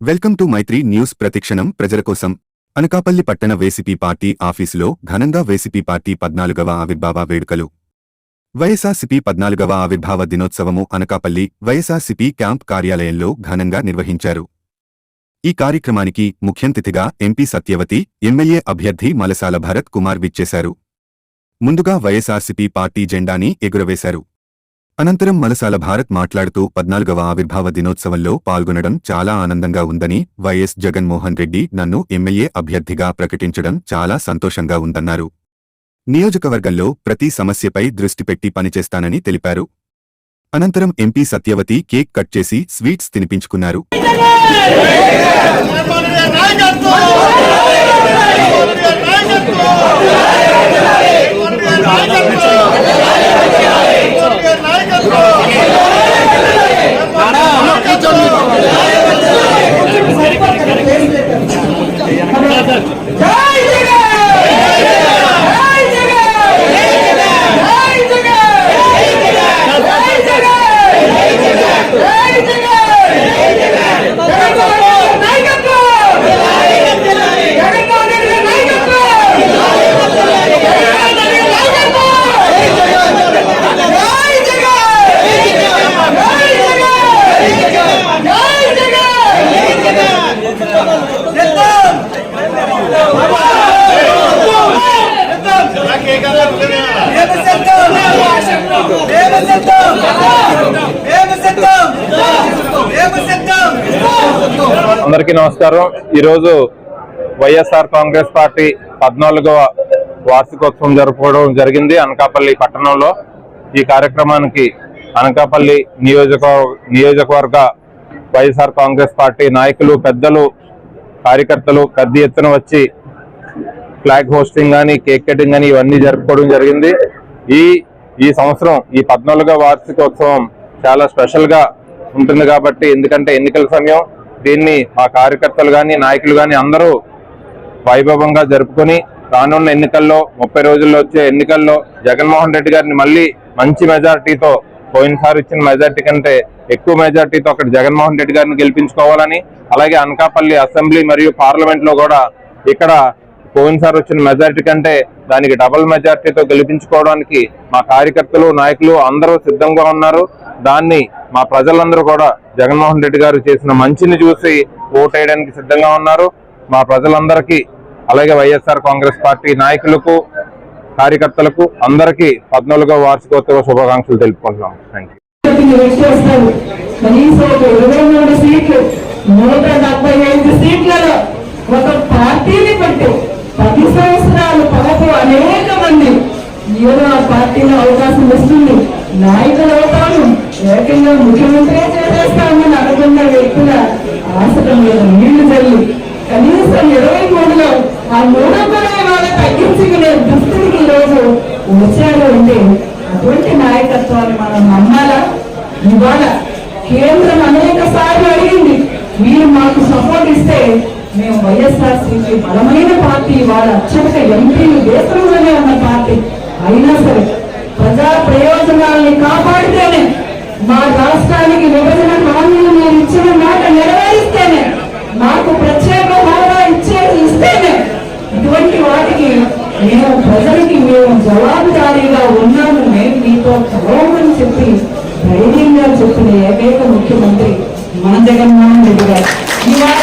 Welcome to Mythri news ప్రతిక్షణం ప్రజల కోసం. అనకాపల్లి పట్టణ వేసిపి పార్టీ ఆఫీసులో ఘనంగా వేసిపి పార్టీ పద్నాలుగవ ఆవిర్భావ వేడుకలు. వైఎస్ఆర్సిపి పద్నాలుగవ ఆవిర్భావ దినోత్సవము అనకాపల్లి వైఎస్ఆర్సిపి క్యాంప్ కార్యాలయంలో ఘనంగా నిర్వహించారు. ఈ కార్యక్రమానికి ముఖ్యంతిథిగా ఎంపీ సత్యవతి ఎమ్మెల్యే అభ్యర్థి మలసాల భరత్ కుమార్ విచ్చేశారు. ముందుగా వైఎస్ఆర్సిపి పార్టీ జెండాని ఎగురవేశారు. అనంతరం మలసాల భారత్ మాట్లాడుతూ పద్నాలుగవ ఆవిర్భావ దినోత్సవంలో పాల్గొనడం చాలా ఆనందంగా ఉందని వైఎస్ జగన్మోహన్ రెడ్డి నన్ను ఎమ్మెల్యే అభ్యర్థిగా ప్రకటించడం చాలా సంతోషంగా ఉందన్నారు. నియోజకవర్గంలో ప్రతి సమస్యపై దృష్టి పెట్టి పనిచేస్తానని తెలిపారు. అనంతరం ఎంపీ సత్యవతి కేక్ కట్ చేసి స్వీట్స్ తినిపించుకున్నారు. అందరికీ నమస్కారం. ఈరోజు వైఎస్ఆర్ కాంగ్రెస్ పార్టీ పద్నాలుగవ వార్షికోత్సవం జరుపుకోవడం జరిగింది అనకాపల్లి పట్టణంలో. ఈ కార్యక్రమానికి అనకాపల్లి నియోజక నియోజకవర్గ వైఎస్ఆర్ కాంగ్రెస్ పార్టీ నాయకులు పెద్దలు కార్యకర్తలు పెద్ద ఎత్తున వచ్చి ఫ్లాగ్ హోస్టింగ్ కానీ కేక్ కటింగ్ కానీ ఇవన్నీ జరుపుకోవడం జరిగింది. ఈ ఈ సంవత్సరం ఈ పద్నాలుగవ వార్షికోత్సవం చాలా స్పెషల్గా ఉంటుంది కాబట్టి ఎందుకంటే ఎన్నికల సమయం. దీన్ని మా కార్యకర్తలు కానీ నాయకులు కానీ అందరూ వైభవంగా జరుపుకొని రానున్న ఎన్నికల్లో ముప్పై రోజుల్లో వచ్చే ఎన్నికల్లో జగన్మోహన్ రెడ్డి గారిని మళ్ళీ మంచి మెజారిటీతో పోయినసారి ఇచ్చిన మెజార్టీ కంటే ఎక్కువ మెజార్టీతో అక్కడ జగన్మోహన్ రెడ్డి గారిని గెలిపించుకోవాలని అలాగే అనకాపల్లి అసెంబ్లీ మరియు పార్లమెంట్లో కూడా ఇక్కడ పోయినసారి వచ్చిన మెజార్టీ కంటే దానికి డబుల్ మెజార్టీతో గెలిపించుకోవడానికి మా కార్యకర్తలు నాయకులు అందరూ సిద్ధంగా ఉన్నారు. దాన్ని మా ప్రజలందరూ కూడా జగన్మోహన్ రెడ్డి గారు చేసిన మంచిని చూసి ఓటేయడానికి సిద్ధంగా ఉన్నారు. మా ప్రజలందరికీ అలాగే వైఎస్ఆర్ కాంగ్రెస్ పార్టీ నాయకులకు కార్యకర్తలకు అందరికీ పద్నాలుగో వార్షికోత్సవ శుభాకాంక్షలు తెలుపుకుంటున్నాం. థ్యాంక్ యూ ఒక పార్టీని బట్టి పది సంవత్సరాల పాటు అనేక మంది. ఏదో ఆ పార్టీలో అవకాశం వస్తుంది. నాయకులు అవుతాను మూడు కూడా ఇవాళ తగ్గించుకునే దుస్థితికి ఈరోజు వచ్చారు అంటే అటువంటి నాయకత్వాన్ని మనం నమ్మాలా? ఇవాళ కేంద్రం అనేక సార్లు అడిగింది మీరు మాకు సపోర్ట్ ఇస్తే మేము వైఎస్ఆర్ సిపి బలమైన పార్టీ వాళ్ళ అత్యంత ఎంపీలు దేశంలోనే ఉన్న పార్టీ. అయినా సరే ప్రజా ప్రయోజనాల్ని కాపాడితేనే మా రాష్ట్రానికి విభజన మేము ప్రజలకి మేము జవాబుదారీగా ఉన్నాము మేము మీతో చదవమని చెప్పి ధైర్యంగా చెప్పిన ఏకైక ముఖ్యమంత్రి మన జగన్మోహన్ రెడ్డి గారు. ఇవాళ